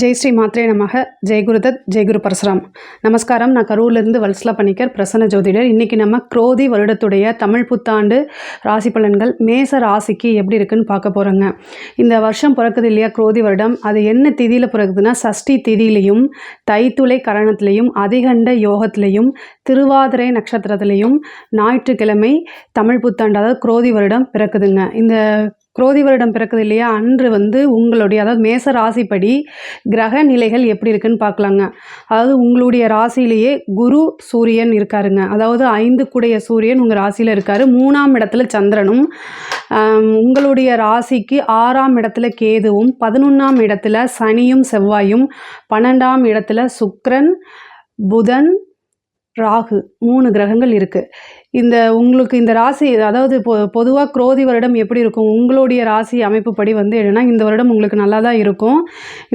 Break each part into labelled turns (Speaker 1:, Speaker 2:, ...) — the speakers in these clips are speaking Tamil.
Speaker 1: ஜெய் ஸ்ரீ மாத்ரே நமக. ஜெய் குருதத் பரசுராம். நமஸ்காரம். நான் கரூர்லேருந்து வல்சலா பணிக்கர் பிரசன்ன ஜோதிடர். இன்றைக்கி நம்ம குரோதி வருடத்துடைய தமிழ் புத்தாண்டு ராசி பலன்கள் மேச ராசிக்கு எப்படி இருக்குன்னு பார்க்க போகிறோங்க இந்த வருஷம் பிறக்குது இல்லையா குரோதி வருடம்? அது என்ன திதியில் பிறகுதுன்னா சஷ்டி திதியிலையும் தைத்துளை கரணத்திலையும் அதிகண்ட யோகத்திலையும் திருவாதிரை நட்சத்திரத்திலையும் ஞாயிற்றுக்கிழமை தமிழ் புத்தாண்டு அதாவது குரோதி வருடம் பிறக்குதுங்க. இந்த குரோதி வருடம் பிறக்குது இல்லையா? அன்று வந்து உங்களுடைய அதாவது மேச ராசிப்படி கிரக நிலைகள் எப்படி இருக்குன்னு பார்க்கலாங்க. அதாவது உங்களுடைய ராசியிலேயே குரு சூரியன் இருக்காருங்க. அதாவது ஐந்து கூடைய சூரியன் உங்கள் ராசியில் இருக்கார். மூணாம் இடத்துல சந்திரனும் உங்களுடைய ராசிக்கு ஆறாம் இடத்துல கேதுவும் பதினொன்றாம் இடத்துல சனியும் செவ்வாயும் பன்னெண்டாம் இடத்துல சுக்ரன் புதன் ராகு மூணு கிரகங்கள் இருக்குது இந்த உங்களுக்கு இந்த ராசி அதாவது பொ பொதுவாக குரோதி வருடம் எப்படி இருக்கும்? உங்களுடைய ராசி அமைப்புப்படி வந்து என்னென்னா இந்த வருடம் உங்களுக்கு நல்லா தான் இருக்கும்.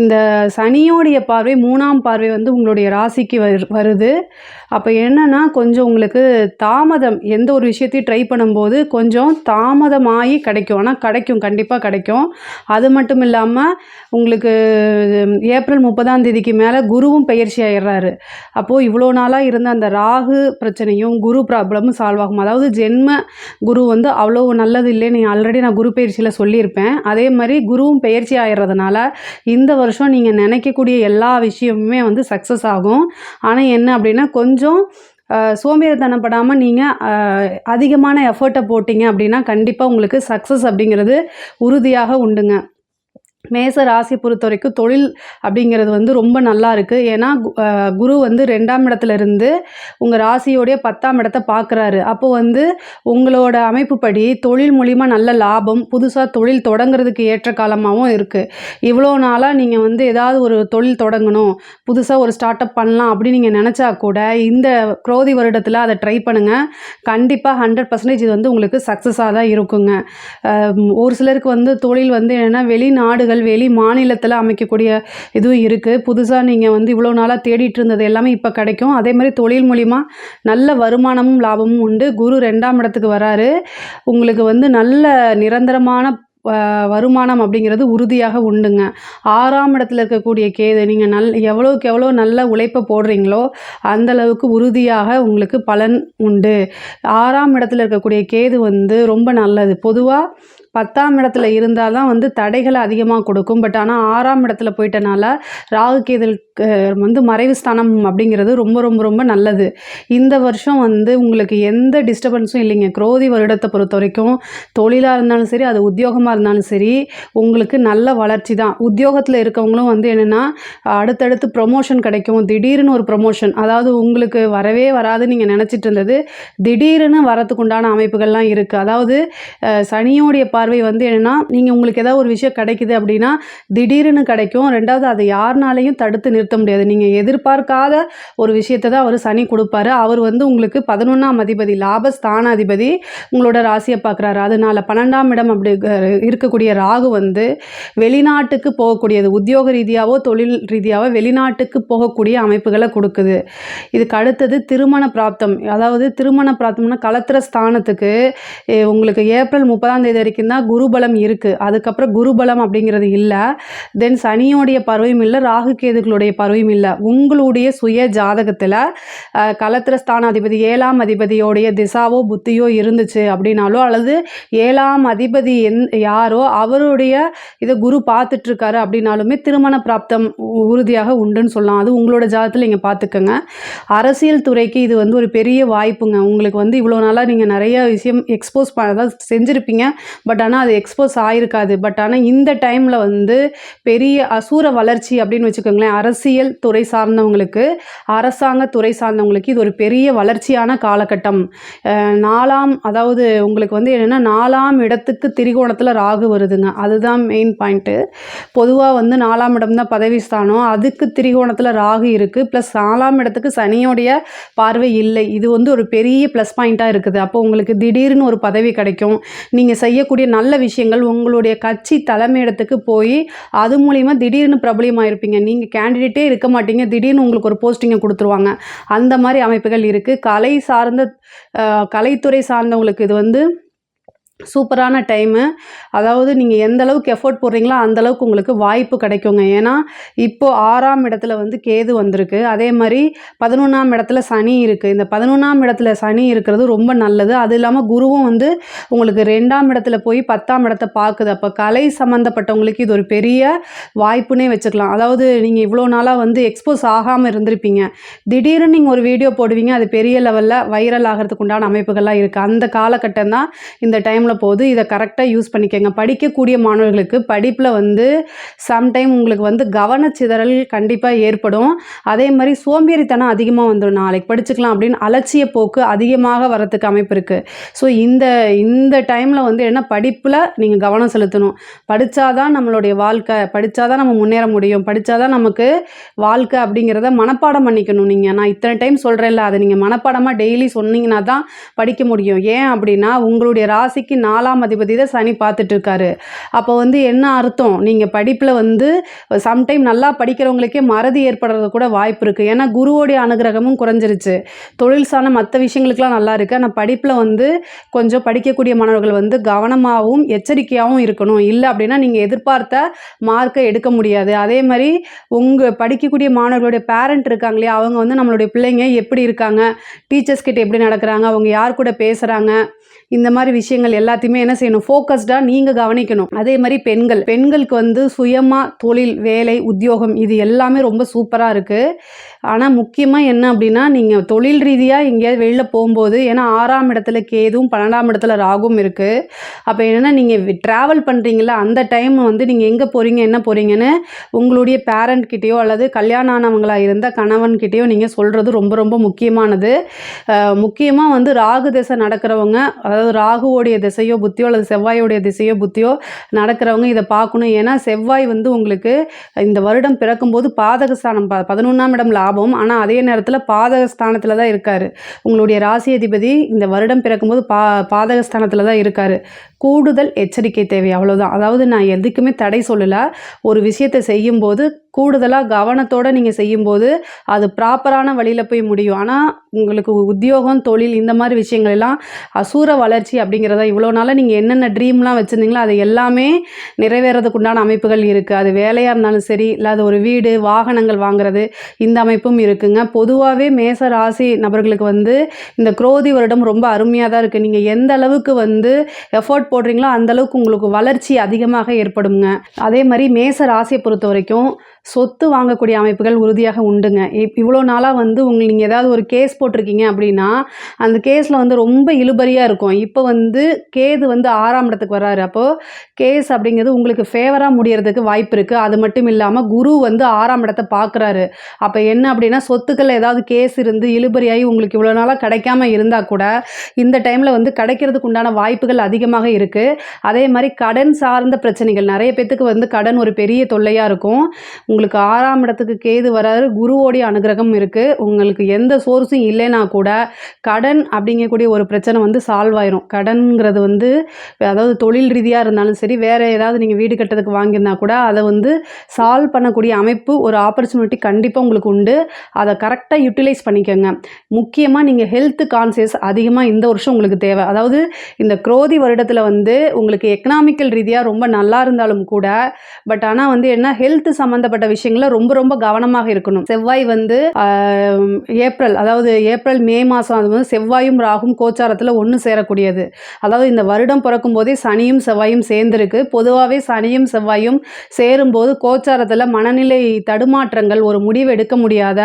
Speaker 1: இந்த சனியோடைய பார்வை மூணாம் பார்வை வந்து உங்களுடைய ராசிக்கு வரு வருது. அப்போ என்னென்னா கொஞ்சம் உங்களுக்கு தாமதம் எந்த ஒரு விஷயத்தையும் ட்ரை பண்ணும்போது கொஞ்சம் தாமதமாகி கிடைக்கும். ஆனால் கிடைக்கும் கண்டிப்பாக கிடைக்கும். அது மட்டும் இல்லாமல் உங்களுக்கு ஏப்ரல் முப்பதாம் தேதிக்கு மேலே குருவும் பயிற்சி ஆயிடுறாரு. அப்போது இவ்வளோ நாளாக இருந்த அந்த ராகு பிரச்சனையும் குரு ப்ராப்ளமும் சால்வ் ஆகும்? அதாவது ஜென்ம குரு வந்து அவ்வளோ நல்லது இல்லைன்னு ஆல்ரெடி நான் குரு பயிற்சியில் சொல்லியிருப்பேன். அதே மாதிரி குருவும் பயிற்சி ஆயிடுறதுனால இந்த வருஷம் நீங்கள் நினைக்கக்கூடிய எல்லா விஷயமுமே வந்து சக்ஸஸ் ஆகும். ஆனால் என்ன அப்படின்னா கொஞ்சம் சோம்பேறித்தனப்படாமல் நீங்கள் அதிகமான எஃபர்ட்டை போட்டிங்க அப்படின்னா கண்டிப்பாக உங்களுக்கு சக்ஸஸ் அப்படிங்கிறது உறுதியாக உண்டுங்க. மேச ராசி பொறுத்த வரைக்கும் தொழில் அப்படிங்கிறது வந்து ரொம்ப நல்லா இருக்குது ஏன்னா குரு வந்து ரெண்டாம் இடத்துல இருந்து உங்கள் ராசியோடைய பத்தாம் இடத்த பார்க்குறாரு அப்போ வந்து உங்களோட அமைப்புப்படி தொழில் மூலிமா நல்ல லாபம் புதுசாக தொழில் தொடங்குறதுக்கு ஏற்ற காலமாகவும் இருக்குது இவ்வளோ நாளாக நீங்கள் வந்து ஏதாவது ஒரு தொழில் தொடங்கணும் புதுசாக ஒரு ஸ்டார்ட் அப் பண்ணலாம் அப்படின்னு நீங்கள் நினச்சா கூட இந்த குரோதி வருடத்தில் அதை ட்ரை பண்ணுங்கள் கண்டிப்பாக ஹண்ட்ரட் பர்சன்டேஜ் இது வந்து உங்களுக்கு சக்ஸஸாக தான் இருக்குங்க. ஒரு சிலருக்கு வந்து தொழில் வந்து என்னென்னா வெளிநாடுகள் வெளி மாநிலத்தில் அமைக்கக்கூடிய இதுவும் இருக்குது புதுசாக நீங்கள் வந்து இவ்வளோ நாளாக தேடிட்டு இருந்தது எல்லாமே இப்போ கிடைக்கும். அதே மாதிரி தொழில் மூலிமா நல்ல வருமானமும் லாபமும் உண்டு. குரு ரெண்டாம் இடத்துக்கு வராரு. உங்களுக்கு வந்து நல்ல நிரந்தரமான வருமானம் அப்படிங்கிறது உறுதியாக உண்டுங்க. ஆறாம் இடத்துல இருக்கக்கூடிய கேது நீங்கள் நல் எவ்வளோக்கு எவ்வளோ நல்ல உழைப்பை போடுறீங்களோ அந்த அளவுக்கு உறுதியாக உங்களுக்கு பலன் உண்டு. ஆறாம் இடத்துல இருக்கக்கூடிய கேது வந்து ரொம்ப நல்லது. பொதுவாக பத்தாம் இடத்துல இருந்தால் தான் வந்து தடைகளை அதிகமாக கொடுக்கும். பட் ஆனால் ஆறாம் இடத்துல போயிட்டனால ராகு கேதல் வந்து மறைவு ஸ்தானம் அப்படிங்கிறது ரொம்ப ரொம்ப ரொம்ப நல்லது. இந்த வருஷம் வந்து உங்களுக்கு எந்த டிஸ்டர்பன்ஸும் இல்லைங்க. குரோதி வருடத்தை பொறுத்த வரைக்கும் தொழிலாக இருந்தாலும் சரி அது உத்தியோகமாக இருந்தாலும் சரி உங்களுக்கு நல்ல வளர்ச்சி தான். உத்தியோகத்தில் இருக்கவங்களும் வந்து என்னென்னா அடுத்தடுத்து ப்ரொமோஷன் கிடைக்கும். திடீர்னு ஒரு ப்ரொமோஷன் அதாவது உங்களுக்கு வரவே வராதுன்னு நீங்கள் நினச்சிட்டு இருந்தது திடீர்னு வரத்துக்கு உண்டான அமைப்புகள்லாம் இருக்குது அதாவது சனியோடைய சனியோடைய பார்வை வந்து என்னென்னா நீங்கள் உங்களுக்கு ஏதாவது ஒரு விஷயம் கிடைக்குது அப்படின்னா திடீர்னு கிடைக்கும். ரெண்டாவது அதை யாருனாலையும் தடுத்து நிறுத்த முடியாது. நீங்கள் எதிர்பார்க்காத ஒரு விஷயத்தை தான் அவர் சனி கொடுப்பாரு. அவர் வந்து உங்களுக்கு பதினொன்றாம் அதிபதி லாபஸ்தானாதிபதி உங்களோட ராசியை பார்க்குறாரு. அதனால பன்னெண்டாம் இடம் அப்படி இருக்கக்கூடிய ராகு வந்து வெளிநாட்டுக்கு போகக்கூடியது. உத்தியோக ரீதியாகவோ தொழில் ரீதியாகவோ வெளிநாட்டுக்கு போகக்கூடிய அமைப்புகளை கொடுக்குது. இதுக்கு அடுத்தது திருமண பிராப்தம். அதாவது திருமண பிராப்தம்னா கலத்திர ஸ்தானத்துக்கு உங்களுக்கு ஏப்ரல் முப்பதாம் தேதி வரைக்கும் தான் குருபலம் இருக்குது அதுக்கப்புறம் குருபலம் அப்படிங்கிறது இல்லை. தென் சனியோடைய பறவையும் இல்லை ராகு கேதுகளுடைய பார்வையும் இல்லை. உங்களுடைய சுய ஜாதகத்தில் கலத்திர ஸ்தானாதிபதி ஏழாம் அதிபதியோடைய திசாவோ புத்தியோ இருந்துச்சு அப்படின்னாலோ அல்லது ஏழாம் அதிபதி எந் யாரோ அவருடைய இதை குரு பார்த்துட்ருக்காரு அப்படின்னாலுமே திருமண பிராப்தம் உ- உறுதியாக உண்டுன்னு சொல்லலாம். அது உங்களோட ஜாதகத்தில் நீங்கள் பார்த்துக்கோங்க. அரசியல் துறைக்கு இது வந்து ஒரு பெரிய வாய்ப்புங்க. உங்களுக்கு வந்து இவ்வளோ நாளாக நீங்கள் நிறைய விஷயம் எக்ஸ்போஸ் பண்ண செஞ்சுருப்பீங்க. பட் ஆனால் அது எக்ஸ்போஸ் ஆயிருக்காது. பட் ஆனால் இந்த டைமில் வந்து பெரிய அசூர வளர்ச்சி அப்படின்னு வச்சுக்கோங்களேன் அரசியல் துறை சார்ந்தவங்களுக்கு அரசாங்க துறை சார்ந்தவங்களுக்கு இது ஒரு பெரிய வளர்ச்சியான காலகட்டம். நாலாம் அதாவது உங்களுக்கு வந்து என்னென்னா நாலாம் இடத்துக்கு திரிகோணத்தில் ராகு வருதுங்க. அதுதான் மெயின் பாயிண்ட்டு பொதுவாக வந்து நாலாம் இடம் தான் பதவி ஸ்தானம். அதுக்கு திரிகோணத்தில் ராகு இருக்குது ப்ளஸ் நாலாம் இடத்துக்கு சனியோடைய பார்வை இல்லை. இது வந்து ஒரு பெரிய ப்ளஸ் பாயிண்ட்டாக இருக்குது. அப்போ உங்களுக்கு திடீர்னு ஒரு பதவி கிடைக்கும். நீங்கள் செய்யக்கூடிய நல்ல விஷயங்கள் உங்களுடைய கட்சி தலைமையிடத்துக்கு போய் அது மூலிமா திடீர்னு பிரபலியமாயிருப்பீங்க நீங்கள் கேண்டிடேட்டே இருக்க மாட்டீங்க. திடீர்னு உங்களுக்கு ஒரு போஸ்டிங்கை கொடுத்துருவாங்க. அந்த மாதிரி அமைப்புகள் இருக்குது கலை சார்ந்த கலைத்துறை சார்ந்தவங்களுக்கு இது வந்து சூப்பரான டைமு அதாவது நீங்கள் எந்த அளவுக்கு எஃபோர்ட் போடுறீங்களோ அந்த அளவுக்கு உங்களுக்கு வாய்ப்பு கிடைக்குங்க. ஏன்னா இப்போது ஆறாம் இடத்துல வந்து கேது வந்திருக்கு. அதே மாதிரி பதினொன்றாம் இடத்துல சனி இருக்குது இந்த பதினொன்றாம் இடத்துல சனி இருக்கிறது ரொம்ப நல்லது. அது இல்லாமல் குருவும் வந்து உங்களுக்கு ரெண்டாம் இடத்துல போய் பத்தாம் இடத்த பார்க்குது. அப்போ கலை சம்மந்தப்பட்டவங்களுக்கு இது ஒரு பெரிய வாய்ப்புனே வச்சுக்கலாம். அதாவது நீங்கள் இவ்வளோ நாளாக வந்து எக்ஸ்போஸ் ஆகாமல் இருந்திருப்பீங்க. திடீர்னு நீங்கள் ஒரு வீடியோ போடுவீங்க. அது பெரிய லெவலில் வைரல் ஆகிறதுக்கு உண்டான அமைப்புகள்லாம் இருக்குது அந்த காலகட்டம் தான் இந்த டைமில் போது இதை கரெக்டாக யூஸ் பண்ணிக்கோங்க. படிக்கக்கூடிய மாணவர்களுக்கு படிப்பில் வந்து சம்டைம் உங்களுக்கு வந்து கவனச்சிதறல் கண்டிப்பாக ஏற்படும். அதே மாதிரி சோம்பேறித்தனம் அதிகமாக வந்துடும் நாளைக்கு படிச்சுக்கலாம் அப்படின்னு அலட்சிய போக்கு அதிகமாக வரத்துக்கு அமைப்பு இருக்குது ஸோ இந்த இந்த டைமில் வந்து என்ன படிப்பில் நீங்கள் கவனம் செலுத்தணும். படித்தாதான் நம்மளுடைய வாழ்க்கை படித்தாதான் நம்ம முன்னேற முடியும். படித்தாதான் நமக்கு வாழ்க்கை அப்படிங்கிறத மனப்பாடம் பண்ணிக்கணும் நீங்கள் நான் இத்தனை டைம் சொல்கிறேன்ல அதை நீங்கள் மனப்பாடமாக டெய்லி சொன்னீங்கன்னா தான் படிக்க முடியும். ஏன் அப்படின்னா உங்களுடைய ராசிக்கு நாலாம் அதிபதி தான் சனி பார்த்துட்டு இருக்காரு அப்போ வந்து என்ன அர்த்தம்? நீங்கள் படிப்பில் வந்து சம்டைம் நல்லா படிக்கிறவங்களுக்கே மறதி ஏற்படுறது கூட வாய்ப்பு இருக்குது ஏன்னா குருவோடைய அனுகிரகமும் குறைஞ்சிருச்சு. தொழில் சார்ந்த மற்ற விஷயங்களுக்கெல்லாம் நல்லா இருக்குது ஆனால் படிப்பில் வந்து கொஞ்சம் படிக்கக்கூடிய மாணவர்கள் வந்து கவனமாகவும் எச்சரிக்கையாகவும் இருக்கணும். இல்லை அப்படின்னா நீங்கள் எதிர்பார்த்த மார்க்கை எடுக்க முடியாது. அதே மாதிரி உங்கள் படிக்கக்கூடிய மாணவர்களுடைய பேரண்ட் இருக்காங்க இல்லையா அவங்க வந்து நம்மளுடைய பிள்ளைங்க எப்படி இருக்காங்க? டீச்சர்ஸ் கிட்ட எப்படி நடக்கிறாங்க? அவங்க யார் கூட பேசுகிறாங்க இந்த மாதிரி விஷயங்கள் எல்லாம் எல்லாத்தையுமே என்ன செய்யணும்? ஃபோக்கஸ்டாக நீங்கள் கவனிக்கணும். அதே மாதிரி பெண்கள். பெண்களுக்கு வந்து சுயமாக தொழில் வேலை உத்தியோகம் இது எல்லாமே ரொம்ப சூப்பராக இருக்குது ஆனால் முக்கியமாக என்ன அப்படின்னா நீங்கள் தொழில் ரீதியாக எங்கேயாவது வெளில போகும்போது ஏன்னா ஆறாம் இடத்துல கேதும் பன்னெண்டாம் இடத்துல ராகும் இருக்குது அப்போ என்னென்னா நீங்கள் ட்ராவல் பண்ணுறீங்களா அந்த டைம் வந்து நீங்கள் எங்கே போகிறீங்க என்ன போகிறீங்கன்னு உங்களுடைய பேரண்ட் கிட்டேயோ அல்லது கல்யாணம் ஆனவங்களாக இருந்தால் கணவன்கிட்டேயோ நீங்கள் சொல்கிறது ரொம்ப ரொம்ப முக்கியமானது. முக்கியமாக வந்து ராகு திசை நடக்கிறவங்க அதாவது ராகுவோடைய திசையோ புத்தியோ அல்லது செவ்வாயோடைய திசையோ புத்தியோ நடக்கிறவங்க இதை பார்க்கணும். ஏன்னா செவ்வாய் வந்து உங்களுக்கு இந்த வருடம் பிறக்கும்போது பாதகஸ்தானம் ப பதினொன்றாம் இடம் லாபம். ஆனால் அதே நேரத்தில் பாதகஸ்தானத்தில் தான் இருக்கார். உங்களுடைய ராசி அதிபதி இந்த வருடம் பிறக்கும்போது பா பாதகஸ்தானத்தில் தான் இருக்கார். கூடுதல் எச்சரிக்கை தேவை அவ்வளோதான் அதாவது நான் எதுக்குமே தடை சொல்லலை. ஒரு விஷயத்தை செய்யும்போது கூடுதலாக கவனத்தோடு நீங்கள் செய்யும்போது அது ப்ராப்பரான வழியில் போய் முடியும். ஆனால் உங்களுக்கு உத்தியோகம் தொழில் இந்த மாதிரி விஷயங்கள் எல்லாம் அசூர வளர்ச்சி அப்படிங்கிறத இவ்வளோ நாளாக நீங்கள் என்னென்ன ட்ரீம்லாம் வச்சுருந்தீங்களோ அது எல்லாமே நிறைவேறதுக்கு உண்டான அமைப்புகள் இருக்குது அது வேலையாக இருந்தாலும் சரி இல்லை அது ஒரு வீடு வாகனங்கள் வாங்குறது இந்த அமைப்பும் இருக்குங்க. பொதுவாகவே மேச ராசி நபர்களுக்கு வந்து இந்த குரோதி வருடம் ரொம்ப அருமையாக தான் இருக்குது நீங்கள் எந்த அளவுக்கு வந்து எஃபோர்ட் போடுறீங்களோ அந்தளவுக்கு உங்களுக்கு வளர்ச்சி அதிகமாக ஏற்படுங்க. அதே மாதிரி மேச ராசியை பொறுத்த வரைக்கும் சொத்து வாங்கக்கூடிய அமைப்புகள் உறுதியாக உண்டுங்க. இப் இவ்வளோ நாளாக வந்து உங்கள் நீங்கள் ஏதாவது ஒரு கேஸ் போட்டிருக்கீங்க அப்படின்னா அந்த கேஸில் வந்து ரொம்ப இழுபறியாக இருக்கும். இப்போ வந்து கேது வந்து ஆறாம் இடத்துக்கு வர்றாரு. அப்போது கேஸ் அப்படிங்கிறது உங்களுக்கு ஃபேவராக முடியறதுக்கு வாய்ப்பு இருக்குது அது மட்டும் இல்லாமல் குரு வந்து ஆறாம் இடத்தை பார்க்குறாரு அப்போ என்ன அப்படின்னா சொத்துக்களில் ஏதாவது கேஸ் இருந்து இழுபறியாகி உங்களுக்கு இவ்வளோ நாளாக கிடைக்காம இருந்தால் கூட இந்த டைமில் வந்து கிடைக்கிறதுக்கு உண்டான வாய்ப்புகள் அதிகமாக இருக்குது அதே மாதிரி கடன் சார்ந்த பிரச்சனைகள். நிறைய பேத்துக்கு வந்து கடன் ஒரு பெரிய தொல்லையாக இருக்கும். உங்களுக்கு ஆறாம் இடத்துக்கு கேது வராரு குருவோடைய அனுகிரகம் இருக்குது உங்களுக்கு எந்த சோர்ஸும் இல்லைனா கூட கடன் அப்படிங்கக்கூடிய ஒரு பிரச்சனை வந்து சால்வ் ஆயிரும். கடன்ங்கிறது வந்து அதாவது தொழில் ரீதியாக இருந்தாலும் சரி வேறு ஏதாவது நீங்கள் வீடு கட்டுறதுக்கு வாங்கியிருந்தா கூட அதை வந்து சால்வ் பண்ணக்கூடிய அமைப்பு ஒரு ஆப்பர்ச்சுனிட்டி கண்டிப்பாக உங்களுக்கு உண்டு. அதை கரெக்டாக யூட்டிலைஸ் பண்ணிக்கோங்க. முக்கியமாக நீங்கள் ஹெல்த் கான்சியஸ் அதிகமாக இந்த வருஷம் உங்களுக்கு தேவை. அதாவது இந்த குரோதி வருடத்தில் வந்து உங்களுக்கு எக்கனாமிக்கல் ரீதியாக ரொம்ப நல்லா இருந்தாலும் கூட பட் ஆனால் வந்து என்ன ஹெல்த் சம்மந்தப்பட்ட சம்பந்தப்பட்ட விஷயங்கள ரொம்ப ரொம்ப கவனமாக இருக்கணும். செவ்வாய் வந்து ஏப்ரல் அதாவது ஏப்ரல் மே மாதம் அது வந்து செவ்வாயும் ராகும் கோச்சாரத்தில் ஒன்று சேரக்கூடியது. அதாவது இந்த வருடம் பிறக்கும் போதே சனியும் செவ்வாயும் சேர்ந்துருக்கு. பொதுவாகவே சனியும் செவ்வாயும் சேரும்போது கோச்சாரத்தில் மனநிலை தடுமாற்றங்கள் ஒரு முடிவு எடுக்க முடியாத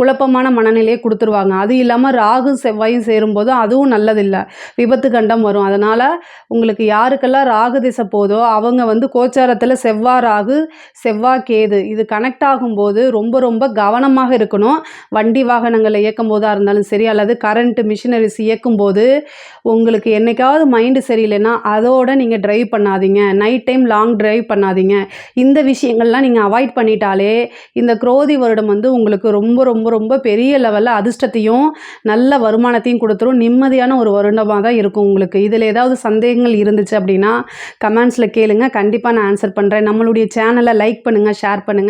Speaker 1: குழப்பமான மனநிலையை கொடுத்துருவாங்க. அது இல்லாமல் ராகு செவ்வாயும் சேரும்போது அதுவும் நல்லதில்லை. விபத்து கண்டம் வரும். அதனால் உங்களுக்கு யாருக்கெல்லாம் ராகு திசை போதோ அவங்க வந்து கோச்சாரத்தில் செவ்வாய் ராகு செவ்வாய் கேது இது இது கனெக்ட் ஆகும்போது ரொம்ப ரொம்ப கவனமாக இருக்கணும். வண்டி வாகனங்களை இயக்கும் போதாக இருந்தாலும் சரி அல்லது கரண்ட்டு மிஷினரிஸ் இயக்கும் போது உங்களுக்கு என்றைக்காவது மைண்டு சரியில்லைன்னா அதோடு நீங்கள் ட்ரைவ் பண்ணாதீங்க. நைட் டைம் லாங் ட்ரைவ் பண்ணாதீங்க. இந்த விஷயங்கள்லாம் நீங்கள் அவாய்ட் பண்ணிட்டாலே இந்த குரோதி வருடம் வந்து உங்களுக்கு ரொம்ப ரொம்ப ரொம்ப பெரிய லெவலில் அதிர்ஷ்டத்தையும் நல்ல வருமானத்தையும் கொடுத்துரும். நிம்மதியான ஒரு வருடமாக தான் இருக்கும் உங்களுக்கு. இதில் ஏதாவது சந்தேகங்கள் இருந்துச்சு அப்படின்னா கமெண்ட்ஸில் கேளுங்க. கண்டிப்பாக நான் ஆன்சர் பண்ணுறேன் நம்மளுடைய சேனலை லைக் பண்ணுங்கள் ஷேர் பண்ணுங்கள்